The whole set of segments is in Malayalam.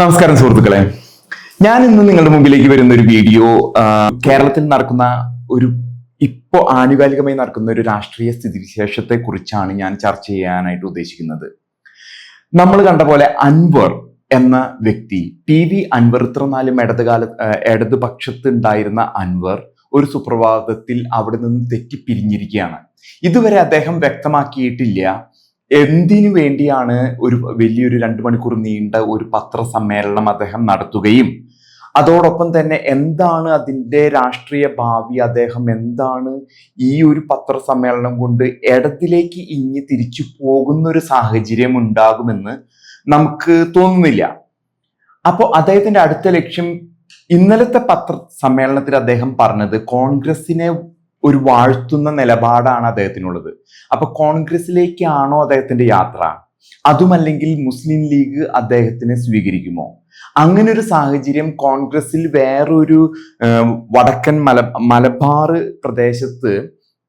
നമസ്കാരം സുഹൃത്തുക്കളെ. ഞാൻ ഇന്ന് നിങ്ങളുടെ മുമ്പിലേക്ക് വരുന്ന ഒരു വീഡിയോ കേരളത്തിൽ നടക്കുന്ന ഒരു ഇപ്പോ ആനുകാലികമായി നടക്കുന്ന ഒരു രാഷ്ട്രീയ സ്ഥിതിവിശേഷത്തെ കുറിച്ചാണ് ഞാൻ ചർച്ച ചെയ്യാനായിട്ട് ഉദ്ദേശിക്കുന്നത്. നമ്മൾ കണ്ട പോലെ അൻവർ എന്ന വ്യക്തി പി വി അൻവർ ഇത്രനാലും ഇടതുകാല ഇടതുപക്ഷത്തുണ്ടായിരുന്ന അൻവർ ഒരു സുപ്രഭാതത്തിൽ അവിടെ നിന്ന് തെറ്റിപ്പിരിഞ്ഞിരിക്കുകയാണ്. ഇതുവരെ അദ്ദേഹം വ്യക്തമാക്കിയിട്ടില്ല എന്തിനു വേണ്ടിയാണ് ഒരു വലിയൊരു രണ്ടു മണിക്കൂർ നീണ്ട ഒരു പത്രസമ്മേളനം അദ്ദേഹം നടത്തുകയും? അതോടൊപ്പം തന്നെ എന്താണ് അതിന്റെ രാഷ്ട്രീയ ഭാവി? അദ്ദേഹം എന്താണ് ഈ ഒരു പത്രസമ്മേളനം കൊണ്ട് ഇടത്തിലേക്ക് ഇഞ്ഞി തിരിച്ചു പോകുന്ന ഒരു സാഹചര്യം ഉണ്ടാകുമെന്ന് നമുക്ക് തോന്നുന്നില്ല. അപ്പോൾ അദ്ദേഹത്തിന്റെ അടുത്ത ലക്ഷ്യം ഇന്നലത്തെ പത്ര സമ്മേളനത്തിൽ അദ്ദേഹം പറഞ്ഞത് കോൺഗ്രസിനെ ഒരു വാഴ്ത്തുന്ന നിലപാടാണ് അദ്ദേഹത്തിനുള്ളത്. അപ്പൊ കോൺഗ്രസിലേക്കാണോ അദ്ദേഹത്തിന്റെ യാത്ര? അതുമല്ലെങ്കിൽ മുസ്ലിം ലീഗ് അദ്ദേഹത്തിനെ സ്വീകരിക്കുമോ? അങ്ങനെ ഒരു സാഹചര്യം കോൺഗ്രസിൽ വേറൊരു വടക്കൻ മല മലബാർ പ്രദേശത്ത്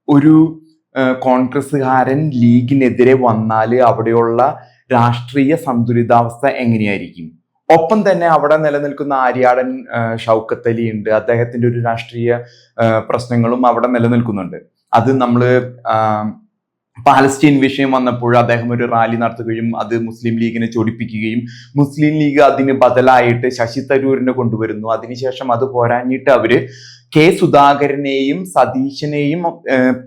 ഒരു കോൺഗ്രസ്സുകാരൻ ലീഗിനെതിരെ വന്നാൽ അവിടെയുള്ള രാഷ്ട്രീയ സന്തുലിതാവസ്ഥ എങ്ങനെയായിരിക്കും? ഒപ്പം തന്നെ അവിടെ നിലനിൽക്കുന്ന ആര്യാടൻ ഷൗക്കത്ത് അലി ഉണ്ട് അദ്ദേഹത്തിന്റെ ഒരു രാഷ്ട്രീയ പ്രശ്നങ്ങളും അവിടെ നിലനിൽക്കുന്നുണ്ട്. അത് നമ്മൾ പാലസ്റ്റീൻ വിഷയം വന്നപ്പോൾ അദ്ദേഹം ഒരു റാലി നടത്തുകയും അത് മുസ്ലിം ലീഗിനെ ചൊടിപ്പിക്കുകയും മുസ്ലിം ലീഗ് അതിന് ബദലായിട്ട് ശശി തരൂരിനെ കൊണ്ടുവരുന്നു. അതിനുശേഷം അത് പോരാഞ്ഞിട്ട് അവർ കെ സുധാകരനെയും സതീശനെയും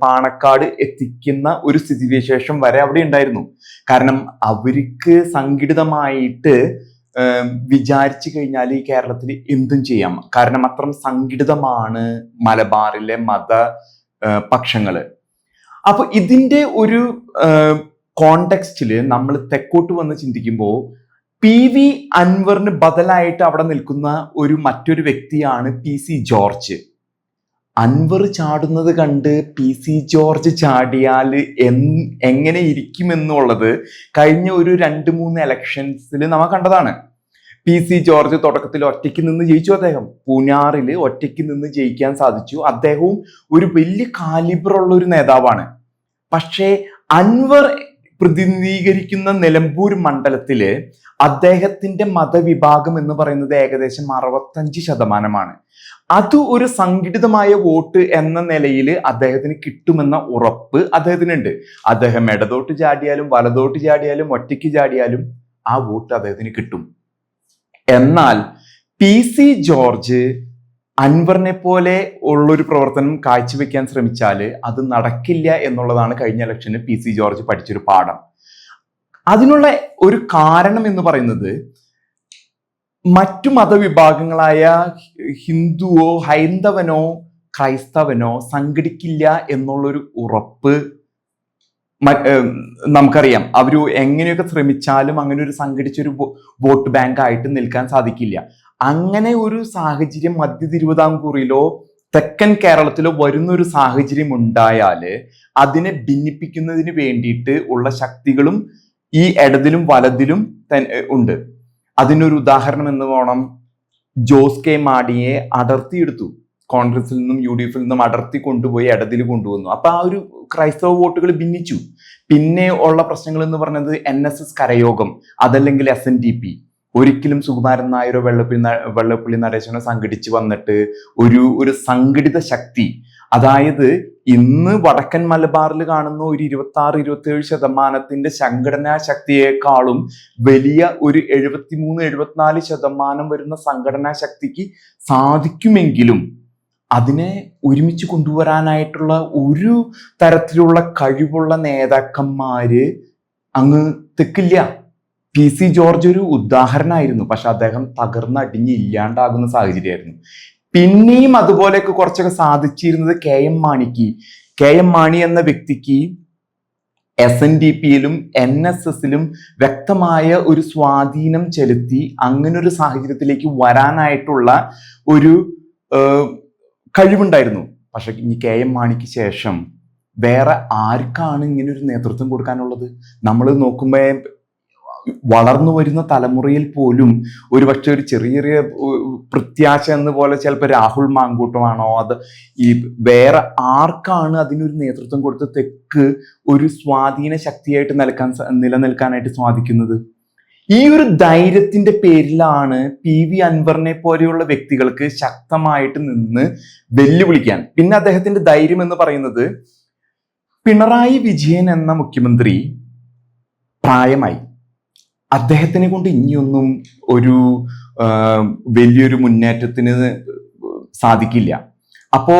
പാണക്കാട് എത്തിക്കുന്ന ഒരു സ്ഥിതിവിശേഷം വരെ അവിടെ ഉണ്ടായിരുന്നു. കാരണം അവർക്ക് സംഘടിതമായിട്ട് വിചാരിച്ചു കഴിഞ്ഞാൽ ഈ കേരളത്തിൽ എന്തും ചെയ്യാം. കാരണം അത്രയും സംഘടിതമാണ് മലബാറിലെ മത പക്ഷങ്ങൾ അപ്പൊ ഇതിന്റെ ഒരു കോണ്ടെക്സ്റ്റിൽ നമ്മൾ തെക്കോട്ട് വന്ന് ചിന്തിക്കുമ്പോൾ പി വി അൻവറിന് ബദലായിട്ട് അവിടെ നിൽക്കുന്ന ഒരു മറ്റൊരു വ്യക്തിയാണ് പി സി ജോർജ്. അൻവർ ചാടുന്നത് കണ്ട് പി സി ജോർജ് ചാടിയാൽ എൻ- എങ്ങനെ ഇരിക്കുമെന്നുള്ളത് കഴിഞ്ഞ ഒരു രണ്ട് മൂന്ന് എലക്ഷൻസിൽ നമ്മൾ കണ്ടതാണ്. പി സി ജോർജ് തുടക്കത്തിൽ ഒറ്റയ്ക്ക് നിന്ന് ജയിച്ചു അദ്ദേഹം. പൂഞ്ഞാറിൽ ഒറ്റയ്ക്ക് നിന്ന് ജയിക്കാൻ സാധിച്ചു. അദ്ദേഹവും ഒരു വലിയ കാലിബറുള്ള ഒരു നേതാവാണ്. പക്ഷേ അൻവർ പ്രതിനിധീകരിക്കുന്ന നിലമ്പൂർ മണ്ഡലത്തിൽ അദ്ദേഹത്തിന്റെ മതവിഭാഗം എന്ന് പറയുന്നത് ഏകദേശം അറുപത്തഞ്ച് ശതമാനമാണ്. അത് ഒരു സംഘടിതമായ വോട്ട് എന്ന നിലയിൽ അദ്ദേഹത്തിന് കിട്ടുമെന്ന ഉറപ്പ് അദ്ദേഹത്തിനുണ്ട്. അദ്ദേഹം ഇടതോട്ട് ചാടിയാലും വലതോട്ട് ചാടിയാലും ഒറ്റയ്ക്ക് ചാടിയാലും ആ വോട്ട് അദ്ദേഹത്തിന് കിട്ടും. എന്നാൽ പി സി ജോർജ് അൻവറിനെ പോലെ ഉള്ളൊരു പ്രവർത്തനം കാഴ്ചവെക്കാൻ ശ്രമിച്ചാൽ അത് നടക്കില്ല എന്നുള്ളതാണ് കഴിഞ്ഞ ഇലക്ഷന് പി സി ജോർജ് പഠിച്ചൊരു പാഠം. അതിനുള്ള ഒരു കാരണം എന്ന് പറയുന്നത് മറ്റു മതവിഭാഗങ്ങളായ ഹിന്ദുവോ ഹൈന്ദവനോ ക്രൈസ്തവനോ സംഘടിക്കില്ല എന്നുള്ളൊരു ഉറപ്പ് നമുക്കറിയാം. അവർ എങ്ങനെയൊക്കെ ശ്രമിച്ചാലും അങ്ങനെ ഒരു സംഘടിച്ചൊരു വോട്ട് ബാങ്ക് ആയിട്ട് നിൽക്കാൻ സാധിക്കില്ല. അങ്ങനെ ഒരു സാഹചര്യം മധ്യ തിരുവിതാംകൂറിലോ തെക്കൻ കേരളത്തിലോ വരുന്ന ഒരു സാഹചര്യം ഉണ്ടായാൽ അതിനെ ഭിന്നിപ്പിക്കുന്നതിന് വേണ്ടിയിട്ട് ഉള്ള ശക്തികളും ഈ ഇടതിലും വലതിലും ഉണ്ട്. അതിനൊരു ഉദാഹരണം എന്ന് വേണം. ജോസ് കെ മാഡിയെ അടർത്തിയെടുത്തു. കോൺഗ്രസിൽ നിന്നും യു ഡി എഫിൽ നിന്നും അടർത്തി കൊണ്ടുപോയി ഇടതിൽ കൊണ്ടുവന്നു. അപ്പൊ ആ ഒരു ക്രൈസ്തവ വോട്ടുകൾ ഭിന്നിച്ചു. പിന്നെ ഉള്ള പ്രശ്നങ്ങൾ എന്ന് പറഞ്ഞത് എൻ എസ് എസ് കരയോഗം അതല്ലെങ്കിൽ എസ് എൻ ഡി പി ഒരിക്കലും സുകുമാരൻ നായരോ വെള്ളപ്പള്ളി വെള്ളപ്പുള്ളി നടേശനോ സംഘടിച്ച് വന്നിട്ട് ഒരു ഒരു സംഘടിത ശക്തി. അതായത് ഇന്ന് വടക്കൻ മലബാറിൽ കാണുന്ന ഒരു ഇരുപത്തി ആറ് ഇരുപത്തി ഏഴ് ശതമാനത്തിന്റെ സംഘടനാ ശക്തിയേക്കാളും വലിയ ഒരു എഴുപത്തിമൂന്ന് എഴുപത്തിനാല് ശതമാനം വരുന്ന സംഘടനാ ശക്തിക്ക് സാധിക്കുമെങ്കിലും അതിനെ ഒരുമിച്ച് കൊണ്ടുവരാനായിട്ടുള്ള ഒരു തരത്തിലുള്ള കഴിവുള്ള നേതാക്കന്മാര് അങ്ങ് തെക്കില്ല. പി സി ജോർജ് ഒരു ഉദാഹരണമായിരുന്നു പക്ഷെ അദ്ദേഹം തകർന്നടിഞ്ഞ് ഇല്ലാണ്ടാകുന്ന സാഹചര്യമായിരുന്നു. പിന്നെയും അതുപോലെയൊക്കെ കുറച്ചൊക്കെ സാധിച്ചിരുന്നത് കെ എം മാണിക്ക്. കെ എം മാണി എന്ന വ്യക്തിക്ക് എസ് എൻ ഡി പിയിലും എൻ എസ് എസിലും വ്യക്തമായ ഒരു സ്വാധീനം ചെലുത്തി അങ്ങനൊരു സാഹചര്യത്തിലേക്ക് വരാനായിട്ടുള്ള ഒരു കഴിവുണ്ടായിരുന്നു. പക്ഷെ ഇനി കെ എം മാണിക്ക് ശേഷം വേറെ ആർക്കാണ് ഇങ്ങനെ ഒരു നേതൃത്വം കൊടുക്കാനുള്ളത്? നമ്മൾ നോക്കുമ്പോൾ വളർന്നു വരുന്ന തലമുറയിൽ പോലും ഒരുപക്ഷെ ഒരു ചെറിയ ചെറിയ പ്രത്യാശ എന്ന പോലെ ചിലപ്പോൾ രാഹുൽ മാങ്കൂട്ടമാണോ? അത് ഈ വേറെ ആർക്കാണ് അതിനൊരു നേതൃത്വം കൊടുത്ത് തെക്ക് ഒരു സ്വാധീന ശക്തിയായിട്ട് നിൽക്കാൻ നിലനിൽക്കാനായിട്ട് സാധിക്കുന്നത്? ഈ ഒരു ധൈര്യത്തിന്റെ പേരിലാണ് പി വി അൻവറിനെ പോലെയുള്ള വ്യക്തികൾക്ക് ശക്തമായിട്ട് നിന്ന് വെല്ലുവിളിക്കാൻ. പിന്നെ അദ്ദേഹത്തിന്റെ ധൈര്യം എന്ന് പറയുന്നത് പിണറായി വിജയൻ എന്ന മുഖ്യമന്ത്രി പ്രായമായി. അദ്ദേഹത്തിനെ കൊണ്ട് ഇനിയൊന്നും ഒരു വലിയൊരു മുന്നേറ്റത്തിന് സാധിക്കില്ല. അപ്പോ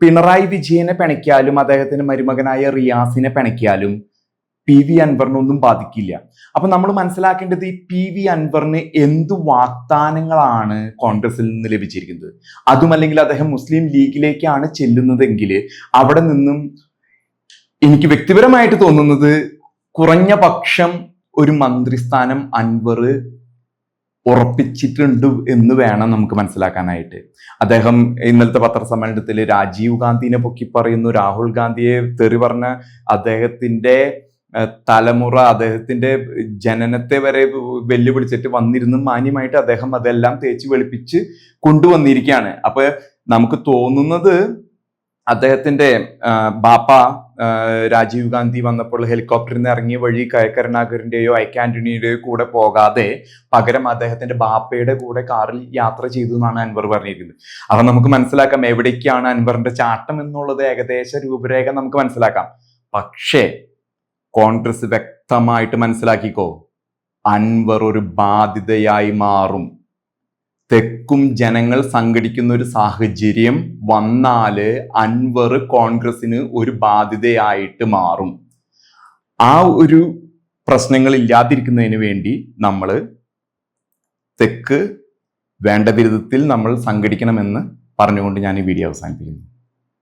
പിണറായി വിജയനെ പിണയ്ക്കാലും അദ്ദേഹത്തിന്റെ മരുമകനായ റിയാസിനെ പിണയ്ക്കാലും പി വി അൻവറിനൊന്നും ബാധിക്കില്ല. അപ്പൊ നമ്മൾ മനസ്സിലാക്കേണ്ടത് ഈ പി വി അൻവറിന് എന്ത് വാഗ്ദാനങ്ങളാണ് കോൺഗ്രസിൽ നിന്ന് ലഭിച്ചിരിക്കുന്നത്? അതും അല്ലെങ്കിൽ അദ്ദേഹം മുസ്ലിം ലീഗിലേക്കാണ് ചെല്ലുന്നതെങ്കിൽ അവിടെ നിന്നും എനിക്ക് വ്യക്തിപരമായിട്ട് തോന്നുന്നത് കുറഞ്ഞ പക്ഷം ഒരു മന്ത്രിസ്ഥാനം അൻവർ ഉറപ്പിച്ചിട്ടുണ്ട് എന്ന് വേണം നമുക്ക് മനസ്സിലാക്കാനായിട്ട്. അദ്ദേഹം ഇന്നലത്തെ പത്രസമ്മേളനത്തിൽ രാജീവ് ഗാന്ധിനെ പൊക്കി പറയുന്നു രാഹുൽ ഗാന്ധിയെ തെറി പറഞ്ഞ അദ്ദേഹത്തിന്റെ ഏഹ്, തലമുറ അദ്ദേഹത്തിന്റെ ജനനത്തെ വരെ വെല്ലുവിളിച്ചിട്ട് വന്നിരുന്നു മാന്യമായിട്ട് അദ്ദേഹം അതെല്ലാം തേച്ച് വെളുപ്പിച്ച് കൊണ്ടുവന്നിരിക്കുകയാണ്. അപ്പൊ നമുക്ക് തോന്നുന്നത് അദ്ദേഹത്തിന്റെ ബാപ്പ രാജീവ് ഗാന്ധി വന്നപ്പോൾ ഹെലികോപ്റ്ററിൽ നിന്ന് ഇറങ്ങിയ വഴി കരുണാകരന്റെയോ ഐക്യ ആന്റണിയുടെയോ കൂടെ പോകാതെ പകരം അദ്ദേഹത്തിന്റെ ബാപ്പയുടെ കൂടെ കാറിൽ യാത്ര ചെയ്തു എന്നാണ് അൻവർ പറഞ്ഞിരിക്കുന്നത്. അപ്പൊ നമുക്ക് മനസ്സിലാക്കാം എവിടേക്കാണ് അൻവറിന്റെ ചാട്ടം എന്നുള്ളത് ഏകദേശ രൂപരേഖ നമുക്ക് മനസ്സിലാക്കാം. പക്ഷേ കോൺഗ്രസ് വ്യക്തമായിട്ട് മനസ്സിലാക്കിക്കോ. അൻവർ ഒരു ബാധ്യതയായി മാറും. തെക്കും ജനങ്ങൾ സംഘടിക്കുന്ന ഒരു സാഹചര്യം വന്നാൽ അൻവർ കോൺഗ്രസിന് ഒരു ബാധ്യതയായിട്ട് മാറും. ആ ഒരു പ്രശ്നങ്ങൾ ഇല്ലാതിരിക്കുന്നതിന് വേണ്ടി നമ്മൾ തെക്ക് വേണ്ട വിധത്തിൽ നമ്മൾ സംഘടിക്കണമെന്ന് പറഞ്ഞുകൊണ്ട് ഞാൻ ഈ വീഡിയോ അവസാനിപ്പിക്കുന്നു.